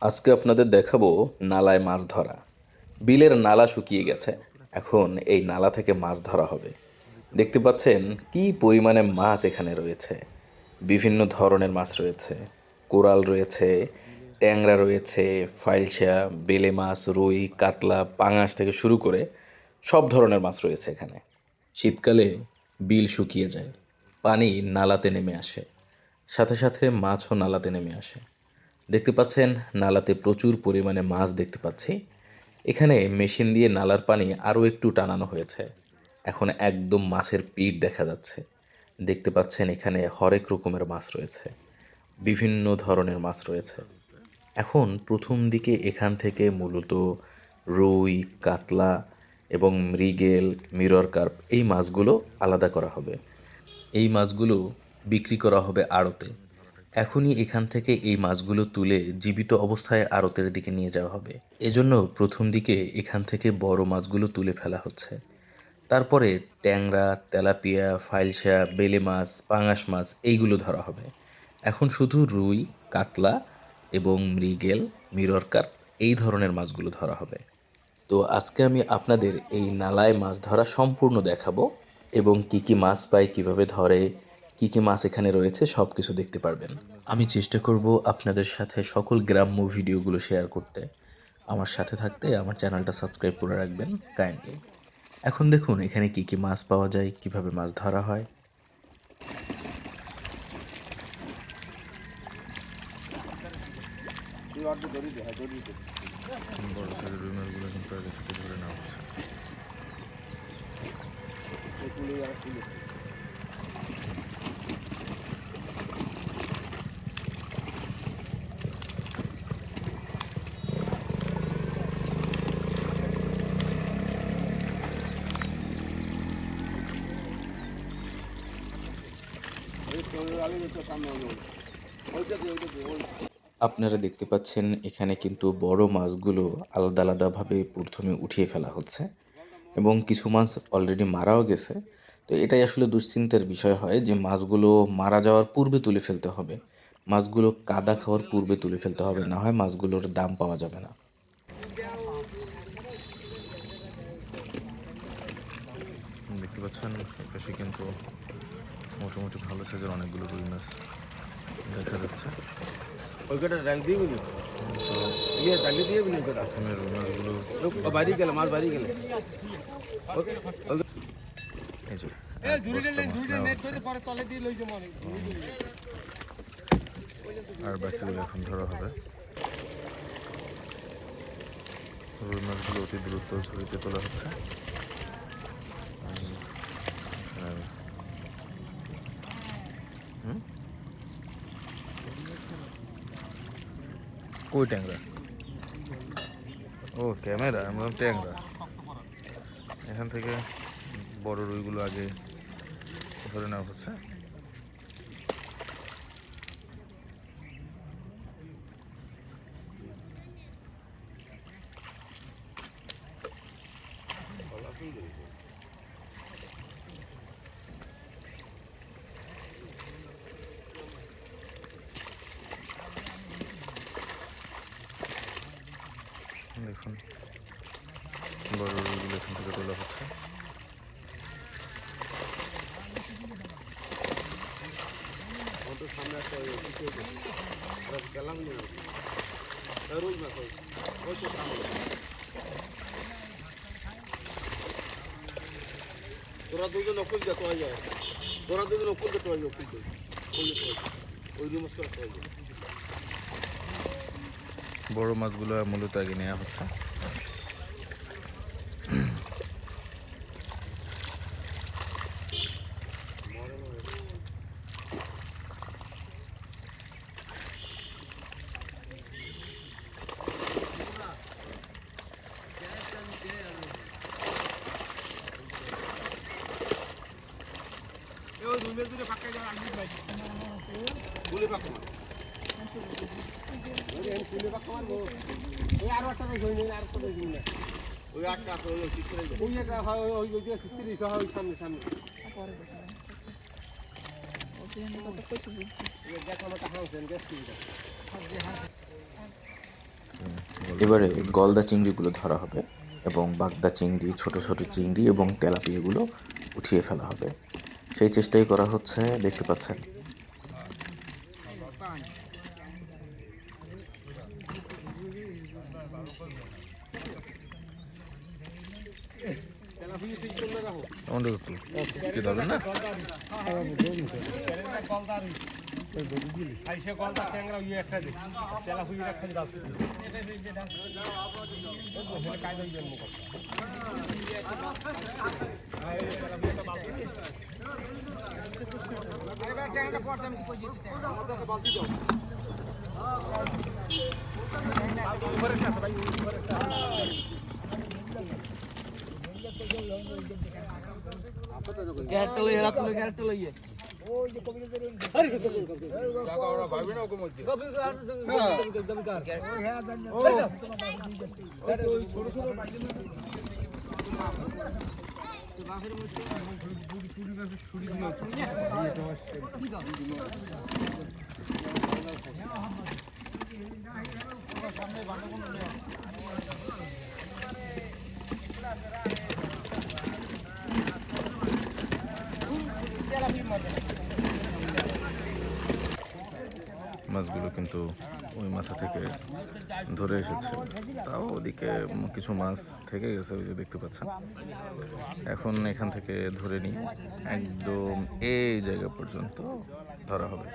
আজকে আপনাদের দেখাবো নালায় মাছ ধরা। বিলের নালা শুকিয়ে গেছে। এখন এই নালা থেকে মাছ ধরা হবে। দেখতে পাচ্ছেন কি পরিমাণে মাছ এখানে রয়েছে। বিভিন্ন ধরনের মাছ রয়েছে। কোরাল রয়েছে, ট্যাংরা রয়েছে ফাইলসা বেলে মাছ, রুই, কাতলা, পাঙাশ থেকে শুরু করে সব ধরনের মাছ রয়েছে এখানে। শীতকালে বিল শুকিয়ে যায়, পানি নালাতে নেমে আসে, সাথে সাথে মাছও নালাতে নেমে আসে। দেখতে পাচ্ছেন, নালাতে প্রচুর পরিমাণে মাছ দেখতে পাচ্ছি। এখানে মেশিন দিয়ে নালার পানি আরও একটু টানানো হয়েছে। এখন একদম মাছের পিঠ দেখা যাচ্ছে। দেখতে পাচ্ছেন, এখানে হরেক রকমের মাছ রয়েছে। বিভিন্ন ধরনের মাছ রয়েছে। এখন প্রথম দিকে এখান থেকে মূলত রুই, কাতলা এবং মৃগেল মিরর কার্প এই মাছগুলো আলাদা করা হবে। এই মাছগুলো বিক্রি করা হবে আড়তে। এখনই এখান থেকে এই মাছগুলো তুলে জীবিত অবস্থায় আড়তের দিকে নিয়ে যাওয়া হবে। এজন্য প্রথম দিকে এখান থেকে বড় মাছগুলো তুলে ফেলা হচ্ছে। তারপরে ট্যাংরা, তেলাপিয়া ফাইলসা বেলে মাছ, পাঙাশ মাছ এইগুলো ধরা হবে। এখন শুধু রুই, কাতলা এবং মৃগেল মিরর কার্প এই ধরনের মাছগুলো ধরা হবে। তো আজকে আমি আপনাদের এই নালায় মাছ ধরা সম্পূর্ণ দেখাবো এবং কি কি মাছ পাই, কীভাবে ধরে, কি কি মাছ এখানে রয়েছে সব কিছু দেখতে পারবেন। আমি চেষ্টা করব আপনাদের সাথে সকল গ্রাম্য ভিডিওগুলো শেয়ার করতে। আমার সাথে থাকতে আমার চ্যানেলটা সাবস্ক্রাইব করে রাখবেন কাইন্ডলি এখন দেখুন, এখানে কি কি মাছ পাওয়া যায়, কীভাবে মাছ ধরা হয়। বড় সাইজের রুই মাছগুলো এখন প্রায় থেকে ধরে নেওয়া হচ্ছে আপনারা দেখতে পাচ্ছেন, এখানে কিন্তু বড় মাছগুলো আলাদা আলাদাভাবে প্রথমে উঠিয়ে ফেলা হচ্ছে এবং কিছু মাছ অলরেডি মারাও গেছে। তো এটাই আসলে দুশ্চিন্তার বিষয় হয় যে মাছগুলো মারা যাওয়ার পূর্বে তুলে ফেলতে হবে। মাছগুলো কাদা খাওয়ার পূর্বে তুলে ফেলতে হবে, না হয় মাছগুলোর দাম পাওয়া যাবে না। দেখতে পাচ্ছেন কিন্তু মোটামুটি ভালো সাইজের অনেকগুলো রুই মাছ দেখা যাচ্ছে। ওইটা ডাল দিয়ে বুঝলি তো ইয়ে ডালি দিয়ে প্রথমে রুই মাছগুলো বাড়ি গেলে মাছ বাড়ি গেলে। আর বাকিগুলো এখন ধরা হবে। রুই মাছগুলো অতি দ্রুত ঝুড়িতে তোলা হচ্ছে আর হুম? কই ট্যাংরা ও ক্যামেরা আমরা ট্যাংরা এখান থেকে বড় রুইগুলো আগে ধরে নেওয়া হচ্ছে দেখুন বড় রুইগুলো এখান থেকে তোলা হচ্ছে আমাদের সামনে একটা ওই কিছু ওরা গেলাম না ওই রোজ মাছ ওই ওই তো সামনে। তোরা দুজন অকুল যা তোয়া যায় তোরা দুজন অকুল যা তোয়া যায় অকুল ওই তোয়া যায় বড় মাছগুলো মূলত আগে নেওয়া হচ্ছে ওই রুমের দূরে ফাঁকা যাওয়ার আগে ভাই বলে পাকো ওই আরও একটা রয়েছে ওই আর একটা রয়েছে না ওই একটা আছে ওই ঠিক করে ওই একটা হয় ওই ওই যে তিরিশ হয় ওই সামনে সামনে যেখানে কত কচু বুঝছি দেখলাম একটা হাঁসেন গেছি এবারে গলদা চিংড়িগুলো ধরা হবে এবং বাগদা চিংড়ি, ছোট ছোট চিংড়ি এবং তেলাপিয়াগুলো উঠিয়ে ফেলা হবে। সেই চেষ্টাই করা হচ্ছে, দেখতে পাচ্ছেন। আমাদের একটু কি ধরবেন না আইসে গলদা ট্যাংরা ইয়ে একটা দে তেলা ফুই একটা দাও কায়দা ইয়ে মুখ ক্যারেক্টার লইয়ে রাত লইয়ে ক্যারেক্টার লইয়ে মাছগুলো কিন্তু ওই মাথা থেকে ধরে এসেছে। তাও ওদিকে কিছু মাছ থেকে গেছে, ওই যে দেখতে পাচ্ছেন। এখন এখান থেকে ধরে নিই। একদম এই জায়গা পর্যন্ত ধরা হবে।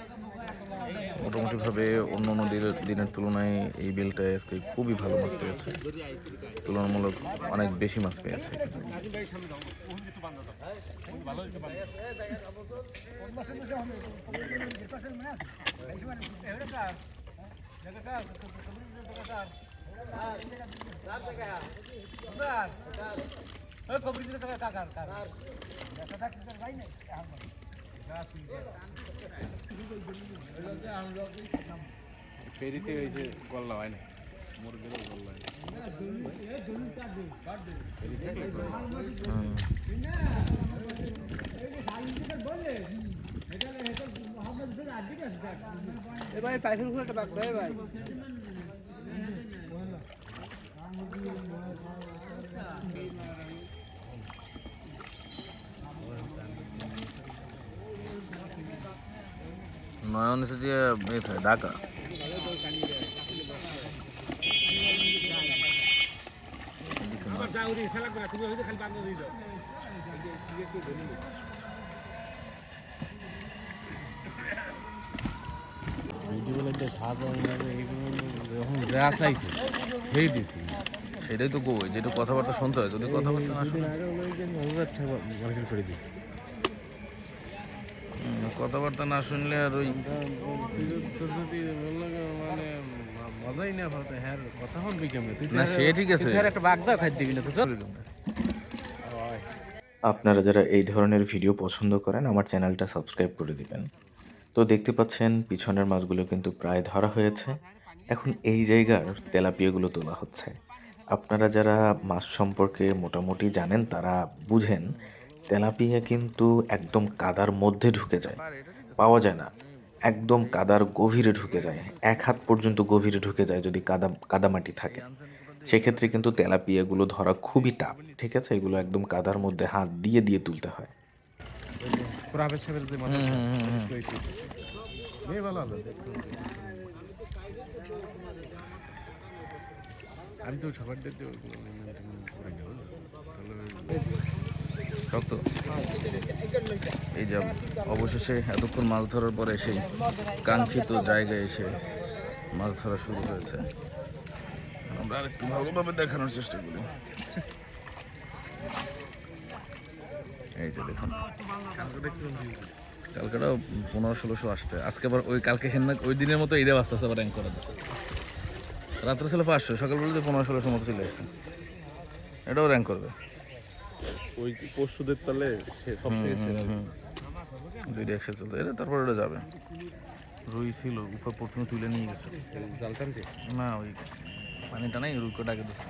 মোটামুটিভাবে অন্য অন্য দিনের তুলনায় এই বিলটায় আজকে খুবই ভালো মাছ পেয়েছে। তুলনামূলক অনেক বেশি মাছ পেয়েছে। ফেরিতে ওই যে গল্লা হয় না, মুরগিরও গল্লা হয়। ভাই পাইপের উপরে একটা দেয় ভাই নয়ন এসে যে এ থাকে ঢাকা। সেটাই তো কই যেটা কথাবার্তা শুনতে হয় যদি কথাবার্তা না শুনে। করে দিই। কথাবার্তা না শুনলে আর ওই যদি মানে মজাই না পাতে হ্যাঁ কথা শুনবি কেমন? তুই না সে ঠিক আছে। তুই একটা বাগ খাই দিবি না তো চল। আপনারা যারা এই ধরনের ভিডিও পছন্দ করেন আমার চ্যানেলটা সাবস্ক্রাইব করে দিবেন। তো দেখতে পাচ্ছেন পিছনের মাছগুলো কিন্তু প্রায় ধরা হয়েছে। এখন এই জায়গার তেলাপিয়াগুলো তোলা হচ্ছে। আপনারা যারা মাছ সম্পর্কে মোটামুটি জানেন তারা বুঝেন তেলাপিয়া কিন্তু একদম কাদার মধ্যে ঢুকে যায়। পাওয়া যায় না। একদম কাদার গভীরে ঢুকে যায়। এক হাত পর্যন্ত গভীরে ঢুকে যায় যদি কাদা কাদামাটি থাকে। সেক্ষেত্রে কিন্তু তেলাপিয়াগুলো ধরা খুবই টাফ, ঠিক আছে? এগুলো একদম কাদার মধ্যে হাত দিয়ে দিয়ে তুলতে হয়। আমি তো সবার এই যে অবশেষে এতক্ষণ মাছ ধরার পরে সেই কাঙ্ক্ষিত জায়গায় এসে মাছ ধরা শুরু হয়েছে। আমরা আর একটু ভালোভাবে দেখানোর চেষ্টা করি। এই যে দেখুন। কালকেটাও পনেরো ষোলোশো আসছে। আজকে আবার ওই কালকে হেন্না ওই দিনের মতো এইটা আস্তে আস্তে আবার র্যাঙ্ক করা দিচ্ছে রাত্রে ছিল পাঁচশো সকালবেলা যে পনেরো ষোলোশো মতো চলে আসছে। এটাও র্যাঙ্ক করবে। ওই পরশুদের তাহলে সে সব থেকে সেরা। হুম। দুইটা একসাথে চলতে এটা তারপর ওটা যাবে। রুই ছিল উপর প্রথমে তুলে নিয়ে গেছে। জাল টানতে না ওই পানিটা নাই রুইকে ডাকে দিচ্ছে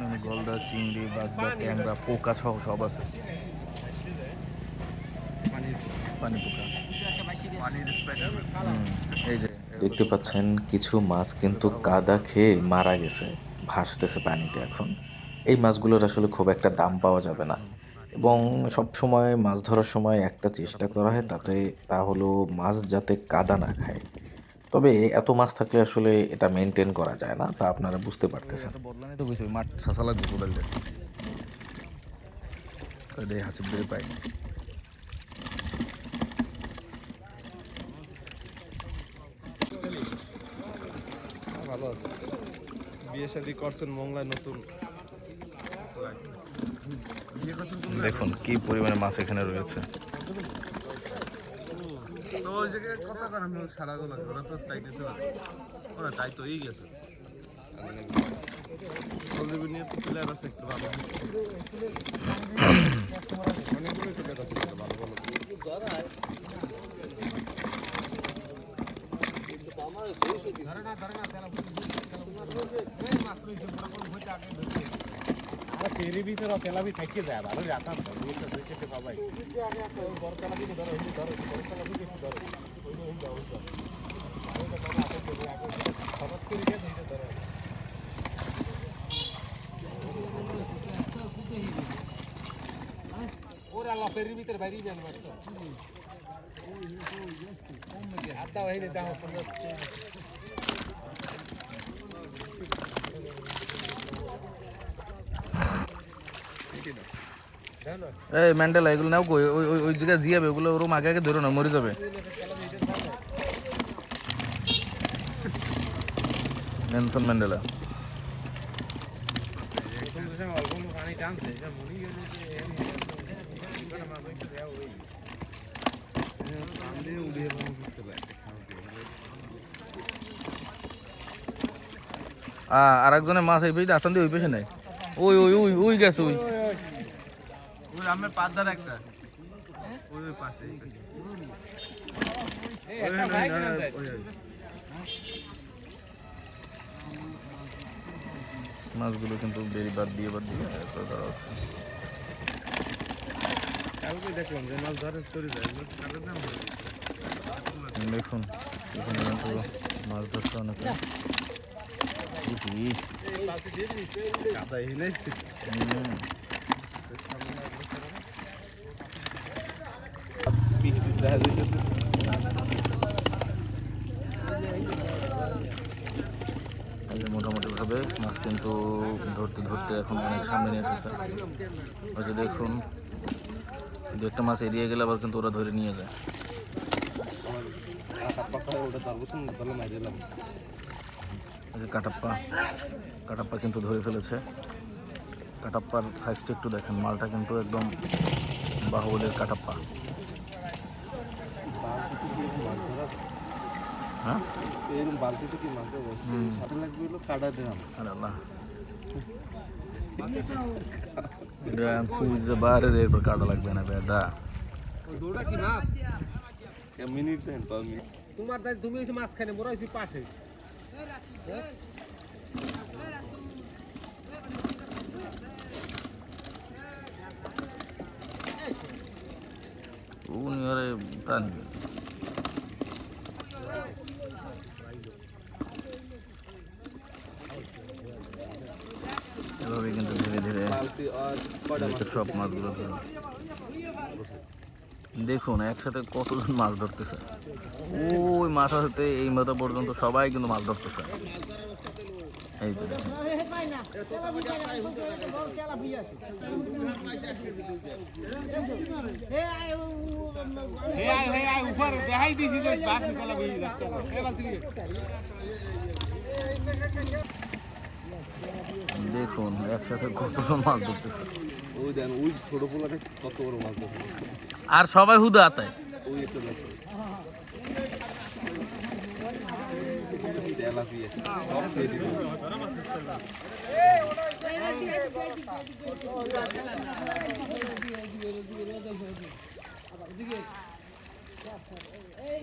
মানে গলদা চিংড়ি বাগদা ট্যাংরা পোকা সহ সব আছে। পানি পোকা। হুম, এই যে। দেখতে পাচ্ছেন কিছু মাছ কিন্তু কাদা খেয়ে মারা গেছে ভাসতেছে পানিতে এখন। এই মাছগুলোর আসলে খুব একটা দাম পাওয়া যাবে না। এবং সব সময় মাছ ধরার সময় একটা চেষ্টা করা হয় তাতে তা হলো মাছ যাতে কাদা না খায়। তবে এত মাছ থাকলে আসলে এটা মেনটেন করা যায় না তা আপনারা বুঝতে পারতেছেন। মাঠ দিয়ে পাই ভালো আছে। বিয়ে শাদি করছেন মংলায় নতুন। দেখুন কি পরিমাণে মাছ এখানে রয়েছে। তো ওই জায়গায় কথা কর আমি সারা গুলো ওরা তো তাই দিতে পারে ওরা তাই তো এই গেছে সজীবী নিয়ে তো প্লেয়ার আছে একটু ভালো অনেকগুলো প্লেয়ার আছে কিন্তু ভালো ভালো তেরি ভিতরে তেলাবি থেকে যায় ভালো দুইটা দুই সেটে পাবাই ওরে আল্লাহ, পেরির ভিতরে বাইরে যান মারছো হাতটা হইলে দেখো এই ম্যান্ডেলা এগুলো নাও কই ওই ওই ওই জায়গায় জিয়াবে ওগুলো ওরম আগে আগে ধরো না মরে যাবে। নেলসন ম্যান্ডেলা অল্প পানি টানছে মরি গেল আর একজনের মাছ এই পেয়ে আসান দিয়ে ওই পেশে নাই? ওই ওই ওই ওই গেছে, ওই। ওই আমার পাদার একটা ওই ওই পাশে মাছগুলো কিন্তু বেরি বাদ দিয়ে বাদ দিয়ে এরপরে ধরা হচ্ছে। কালকে দেখলাম যে মাছ ধরে চলে যায় কালকে দাম হয়ে গেছে দেখুন এখানে কিন্তু মাছ ধরছে অনেকে ইহি, কাদা এনে দেখা যাচ্ছে এই যে মোটামুটি ভাবে মাছ কিন্তু ধরতে ধরতে এখন অনেক সামনে নিয়ে এসেছে। যে দেখুন, দু একটা মাছ এড়িয়ে গেলে আবার কিন্তু ওরা ধরে নিয়ে যায়। কাটাপ্পা কাটাপ্পা কিন্তু ধরে ফেলেছে। কাটাপ্পার সাইজটা একটু দেখেন, মালটা কিন্তু একদম বাহুবলের কাটাপ্পা। হ্যাঁ এরকম বালতিতে কি মাছ দেবো হুম। সাথে লাগবে হলো কাটা দিলাম আরে আল্লাহ এটা খুঁজে বাইরে এরপর কাটা লাগবে না বেটা দৌড়া কি মাছ মিনিট দেন পাঁচ মিনিট তোমার দাই তুমি হইছো মাঝখানে মোরা হইছি পাশে উনি আরে তা নিবে এভাবে কিন্তু ধীরে ধীরে বালতি আর কয়টা এদিকে সব মাছগুলো দেখুন একসাথে কতজন মাছ ধরতেছে? ওই মাথা হতে এই মাথা পর্যন্ত সবাই কিন্তু মাছ ধরতেছে। এই যে দেখুন। দেখাই দেখুন একসাথে কত সব মাছ ধরতেছে। ওই দেন ওই ছোট পোলাটা কত বড় মাছ ধরতেছে। আর সবাই হুদা আতায় ওই একটা এই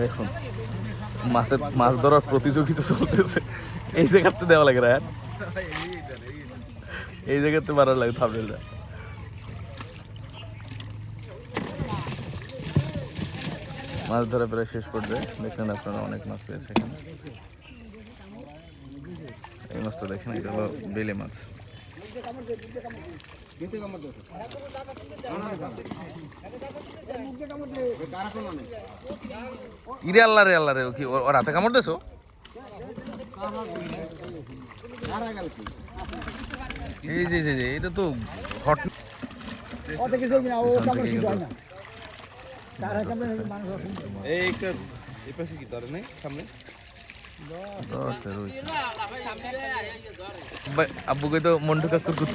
দেখুন, মাছের, মাছ ধরার প্রতিযোগিতা চলতেছে। এই জায়গাতে দেওয়া লাগে রায় এই জায়গাতে মারা লাগে থামনেলটা মাছ ধরা প্রায় শেষ পর্যায়ে। দেখলেন আপনারা অনেক মাছ পেয়েছে এখানে। এই মাছটা দেখেন, এটা হলো বেলে মাছ। ইরে আল্লাহ রে আল্লাহ রে কি ওর হাতে কামড় দেছো? যে যে যে, এটা তো হট কত কিছু কিনা ও কামড় না কামড়ে মানুষ এই একটা এই পাশে কি ধরে নাই সামনে আব্বুকে তো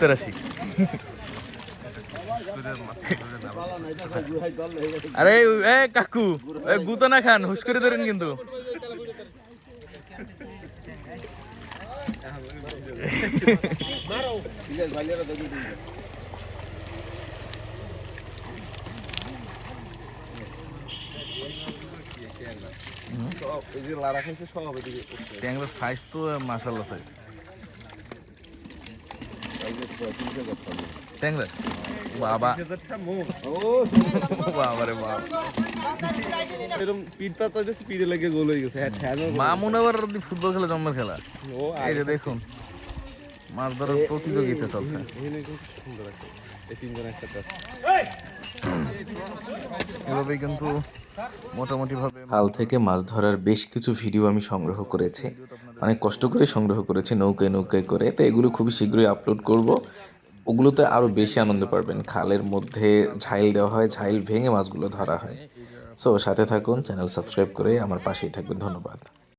রাশি আরে এ কাকু এ গুতো না খান, হুশ করে ধরেন কিন্তু। ট্যাংরার সাইজ তো মাশাল্লাহ সাইজ ট্যাংরা বাবা বাবা রে বাবা এরকম পিঠ পাতা হইতেছে পিঠে লেগে গোল হয়ে গেছে হ্যাঁ মামুন আবার ফুটবল খেলা জন্মের খেলা ও এই যে দেখুন মাছ ধরার প্রতিযোগিতা চলছে কিন্তু মোটামুটি ভাবে হাল থেকে মাছ ধরার বেশ কিছু ভিডিও আমি সংগ্রহ করেছি অনেক কষ্ট করে সংগ্রহ করেছি নৌকায় নৌকায় করে তো এগুলো খুবই শীঘ্রই আপলোড করব ওগুলোতে আরও বেশি আনন্দ পাবেন খালের মধ্যে ঝাইল দেওয়া হয়, ঝাইল ভেঙে মাছগুলো ধরা হয়। সো সাথে থাকুন, চ্যানেল সাবস্ক্রাইব করে আমার পাশেই থাকবেন। ধন্যবাদ।